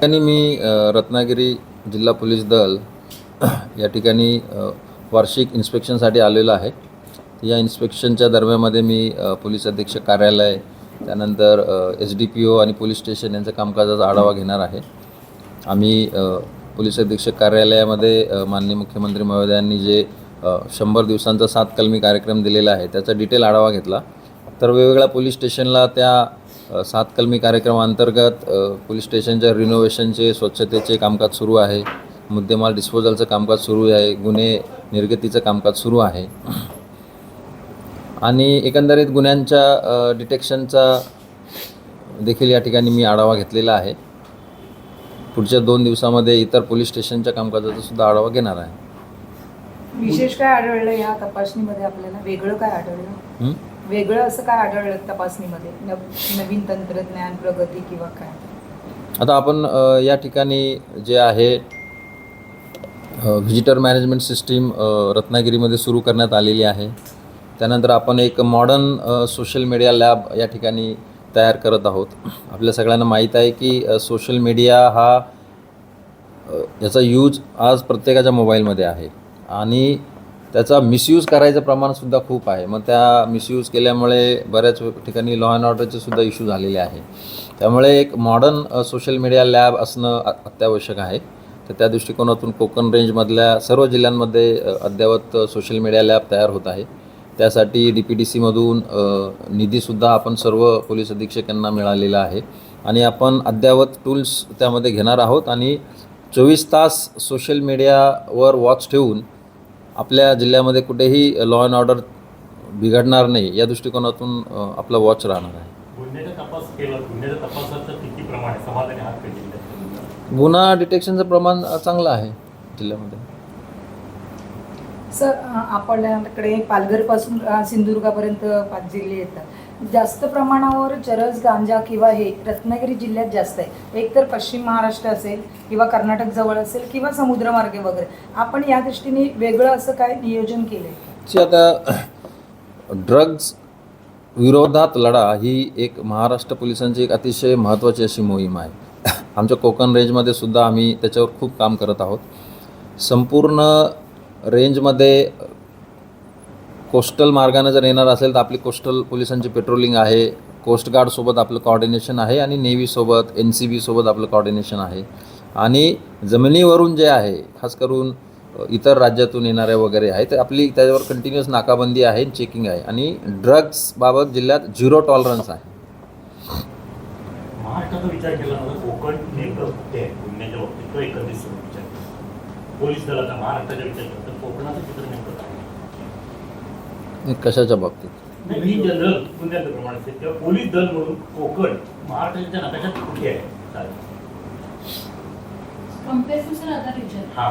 ठिकाणी मी रत्नागिरी जिल्हा पोलीस दल या ठिकाणी वार्षिक इन्स्पेक्शनसाठी आलेलो आहे. या इन्स्पेक्शनच्या दरम्यानमध्ये मी पोलीस अधीक्षक कार्यालय त्यानंतर एस डी पी ओ आणि पोलीस स्टेशन यांच्या कामकाजाचा आढावा घेणार आहे. आम्ही पोलीस अधीक्षक कार्यालयामध्ये माननीय मुख्यमंत्री महोदयांनी जे शंभर दिवसांचा सात कलमी कार्यक्रम दिलेला आहे त्याचा डिटेल आढावा घेतला. तर वेगवेगळ्या पोलीस स्टेशनला त्या सात कलमी कार्यक्रमाअंतर्गत पोलीस स्टेशनच्या रिनोव्हेशनचे स्वच्छतेचे कामकाज सुरू आहे. मुद्देमाल डिस्पोजलचं कामकाज सुरू आहे. गुन्हे निर्गतीचं कामकाज सुरू आहे. आणि एकंदरीत गुन्ह्यांच्या डिटेक्शनचा देखील या ठिकाणी मी आढावा घेतलेला आहे. पुढच्या दोन दिवसामध्ये इतर पोलीस स्टेशनच्या कामकाजाचा सुद्धा आढावा घेणार आहे. विशेष काय आढळलं या तपासणीमध्ये आपल्याला? वेगळं काय आढळलं? वेगळं असं काय आढळलं तपासणीमध्ये? नव- नवीन तंत्रज्ञान प्रगती किंवा काय? आता आपण अ, या ठिकाणी जे आहे व्हिजिटर मॅनेजमेंट सिस्टीम रत्नागिरीमध्ये सुरू करण्यात आलेली आहे. त्यानंतर आपण एक मॉडर्न सोशल मीडिया लॅब या ठिकाणी तयार करत आहोत. आपल्या सगळ्यांना माहीत आहे की सोशल मीडिया हा अ, याचा यूज आज प्रत्येकाच्या मोबाईलमध्ये आहे. आणि त्याचा मिसयूज करायचं प्रमाणसुद्धा खूप आहे. मग त्या मिसयूज केल्यामुळे बऱ्याच ठिकाणी लॉ अँड ऑर्डरचे सुद्धा इश्यू झालेले आहे. त्यामुळे एक मॉडर्न सोशल मीडिया लॅब असणं अत्यावश्यक आहे. तर त्या दृष्टिकोनातून कोकण रेंजमधल्या सर्व जिल्ह्यांमध्ये अद्ययावत सोशल मीडिया लॅब तयार होत आहे. त्यासाठी डी पी डी सीमधून निधीसुद्धा आपण सर्व पोलीस अधीक्षक यांना मिळालेला आहे. आणि आपण अद्ययावत टूल्स त्यामध्ये घेणार आहोत आणि चोवीस तास सोशल मीडियावर वॉच ठेवून आपल्या जिल्ह्यामध्ये कुठेही लॉ अँड ऑर्डर बिघडणार नाही या दृष्टिकोनातून आपला वॉच राहणार आहे. गुन्हा डिटेक्शनचं प्रमाण चांगलं आहे जिल्ह्यामध्ये. सर आपल्याकडे पालघरपासून सिंधुदुर्गापर्यंत पाच जिल्हे येतात. जास्त प्रमाणावर चरस गांजा किंवा हे रत्नागिरी जिल्ह्यात जास्त आहे. एक तर पश्चिम महाराष्ट्र असेल किंवा कर्नाटक जवळ असेल किंवा समुद्रमार्गे वगैरे. आपण या दृष्टीने वेगळं असं काय नियोजन केलं आहे आता ड्रग्ज विरोधात लढा ही एक महाराष्ट्र पोलिसांची एक अतिशय महत्त्वाची अशी मोहीम आहे. आमच्या कोकण रेंजमध्ये सुद्धा आम्ही त्याच्यावर खूप काम करत आहोत. संपूर्ण रेंजमध्ये कोस्टल मार्गाने जर येणार असेल तर आपली कोस्टल पोलिसांची पेट्रोलिंग आहे. कोस्टगार्डसोबत आपलं कॉर्डिनेशन आहे आणि नेव्हीसोबत एन सी बीसोबत आपलं कॉर्डिनेशन आहे. आणि जमिनीवरून जे आहे खास करून इतर राज्यातून येणाऱ्या वगैरे आहे तर आपली त्याच्यावर कंटिन्युअस नाकाबंदी आहे चेकिंग आहे. आणि ड्रग्सबाबत जिल्ह्यात झिरो टॉलरन्स आहे. महाराष्ट्राचा विचार केला कोकण नेमकं कुठे आहे? गुन्ह्याच्या बाबतीत तो एकंदरीत पोलीस दलाचा महाराष्ट्राचा विचार केला तर कोकणाचं चित्र नेमकं हे कशाच्या बाबतीत? नाही, मी जनरल गुन्ह्याचं प्रमाण असेल. किंवा पोलीस दल म्हणून कोकण महाराष्ट्राच्या नकाशात कुठे आहे? चालेल. Comparison other region. हा.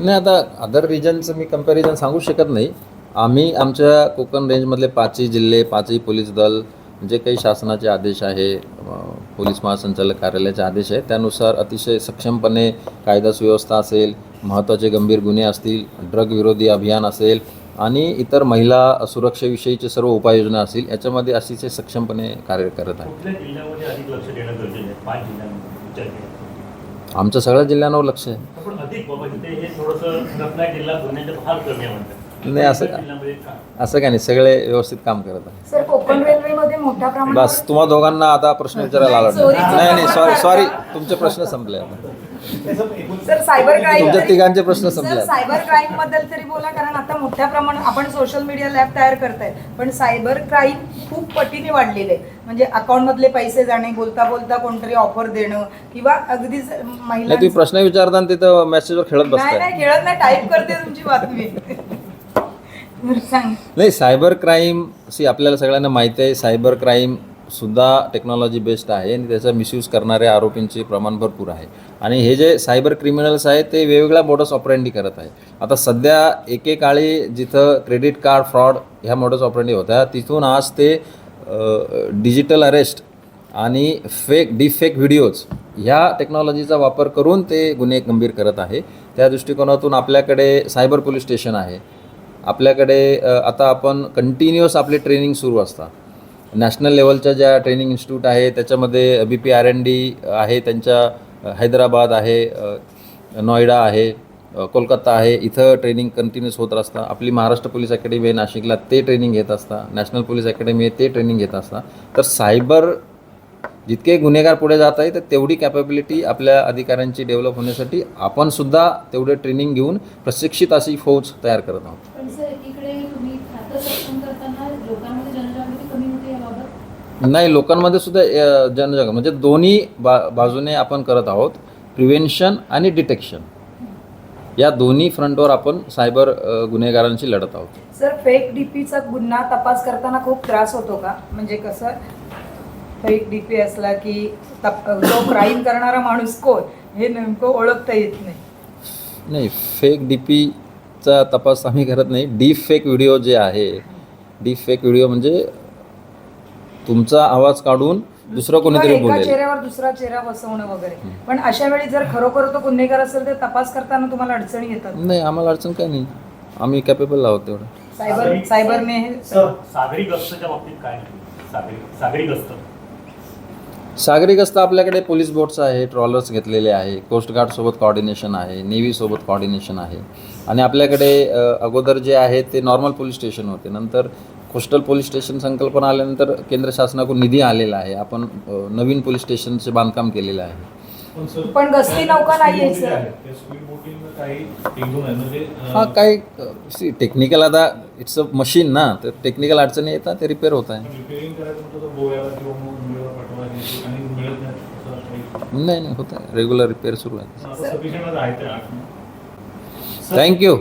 नाही आता अदर रिजनचं मी कंपॅरिझन सांगू शकत नाही. आम्ही आमच्या कोकण रेंजमधले पाचही जिल्हे पाचही पोलीस दल जे काही शासनाचे आदेश आहे अं, पोलीस महासंचालक कार्यालयाचे आदेश आहे त्यानुसार अतिशय सक्षमपणे कायदा सुव्यवस्था असेल महत्त्वाचे गंभीर गुन्हे असतील ड्रग विरोधी अभियान असेल आणि इतर महिला सुरक्षेविषयीचे सर्व उपाययोजना असतील याच्यामध्ये अतिशय सक्षमपणे कार्य करत आहे कुठल्या जिल्ह्यामध्ये अधिक लक्ष देणं गरजेचं आहे? पाच जिल्ह्यांमध्ये विचार केला. आमच्या सगळ्या जिल्ह्यांवर लक्ष आहे. हे नाही, असं- असं काय नाही सगळे व्यवस्थित काम करत आहे मोठ्या प्रमाणात बस तुम्हा दोघांना आता प्रश्न विचारायला आला नाही नाही नाही सॉरी सॉरी. तुमचे प्रश्न संपले आता. सर सायबर क्राईम तुमच्या तिघांचे प्रश्न संपले सर आता. सायबर क्राईमबद्दल तरी बोला कारण आता मोठ्या प्रमाणात आपण सोशल मीडिया लॅब तयार करताय पण सायबर क्राईम खूप पटीने वाढलेले आहे म्हणजे अकाउंट मधले पैसे जाणे बोलता बोलता कोणतरी ऑफर देणं किंवा अगदीच नाही तुम्ही महिला प्रश्न विचारताना तिथं मेसेजवर खेळत नाही बसताय. नाही खेळत नाही टाईप करते तुमची बातमी. नाही सायबर क्राईम सी आपल्याला सगळ्यांना माहिती आहे सायबर क्राईम सुद्धा टेक्नॉलॉजी बेस्ड आहे आणि त्याचा मिसयूज करणाऱ्या आरोपींचे प्रमाण भरपूर आहे. आणि हे जे सायबर क्रिमिनल्स आहेत ते वेगवेगळ्या मोडस ऑपरेंडी करत आहे आता सध्या एकेकाळी जिथं क्रेडिट कार्ड फ्रॉड ह्या मोडस ऑपरेंडी होत्या तिथून आज ते डिजिटल अरेस्ट आणि फेक डिफेक व्हिडिओज ह्या टेक्नॉलॉजीचा वापर करून ते गुन्हे गंभीर करत आहे. त्या दृष्टिकोनातून आपल्याकडे सायबर पोलीस स्टेशन आहे. आपल्याकडे आता आपण कंटिन्युअस आपले ट्रेनिंग सुरू असतात नॅशनल लेवलच्या ज्या ट्रेनिंग इन्स्टिट्यूट आहे त्याच्यामध्ये B P R N D आहे त्यांच्या हैदराबाद आहे नोएडा आहे कोलकाता आहे इथं ट्रेनिंग कंटिन्यूस होत असतं. आपली महाराष्ट्र पोलीस अकॅडमी आहे नाशिकला ते ट्रेनिंग घेत असता. नॅशनल पोलीस अकॅडमी आहे ते ट्रेनिंग घेत असता. तर सायबर जितके गुन्हेगार पुढे जात आहे तर तेवढी कॅपॅबिलिटी आपल्या अधिकाऱ्यांची डेव्हलप होण्यासाठी आपण सुद्धा तेवढे ट्रेनिंग घेऊन प्रशिक्षित अशी फौज तयार करत आहोत. पण सर एकीकडे तुम्ही खातं सक्षम करताना लोकांमध्ये जनजागृती कमी होते याबाबत? नाही लोकांमध्ये सुद्धा अ, जनजागृती म्हणजे दोन्ही बा बाजूने आपण करत आहोत प्रिव्हेन्शन आणि डिटेक्शन या दोन्ही फ्रंटवर आपण सायबर गुन्हेगारांशी लढत आहोत. सर फेक डीपीचा गुन्हा तपास करताना खूप त्रास होतो का? म्हणजे कसं? फेक डीपी असला की तप जो क्राईम करणारा माणूस कोण हे नेमकं ओळखता येत नाही. नाही फेक डी पीचा तपास आम्ही करत नाही. डीप फेक व्हिडिओ जे आहे डीप फेक व्हिडिओ म्हणजे तुमचा आवाज काढून दुसरं कोणीतरी एका बोलेल. चेहऱ्यावर दुसरा चेहरा बसवणं वगैरे. पण अशा वेळी जर खरोखर तो गुन्हेगार असेल तर तपास करताना तुम्हाला अडचणी येतात? नाही आम्हाला अडचण काही नाही. आम्ही कॅपेबल आहोत तेवढं. सायबर सायबरने हे सर सागरी गस्तच्या बाबतीत काय? सागरी सागरी गस्त. सागरी गस्त आपल्याकडे पोलीस बोट्स आहे ट्रॉलर्स घेतलेले आहे कोस्टगार्डसोबत कॉर्डिनेशन आहे नेव्हीसोबत कॉर्डिनेशन आहे. आणि आपल्याकडे अगोदर जे आहे ते नॉर्मल पोलीस स्टेशन होते. नंतर कोस्टल पोलीस स्टेशन संकल्पना आल्यानंतर केंद्र शासनाकडून निधी आलेला आहे. आपण नवीन पोलीस स्टेशनचे बांधकाम केलेलं आहे. पण गस्ती नौका नाहीये, सर. काही म्हणजे हा काय सी टेक्निकल आता इट्स अ मशीन ना. तर टेक्निकल अडचणी येतात ते रिपेअर होत आहे. नाही नाही. नाही होत आहे. रेग्युलर रिपेअर सुरू आहे. थँक्यू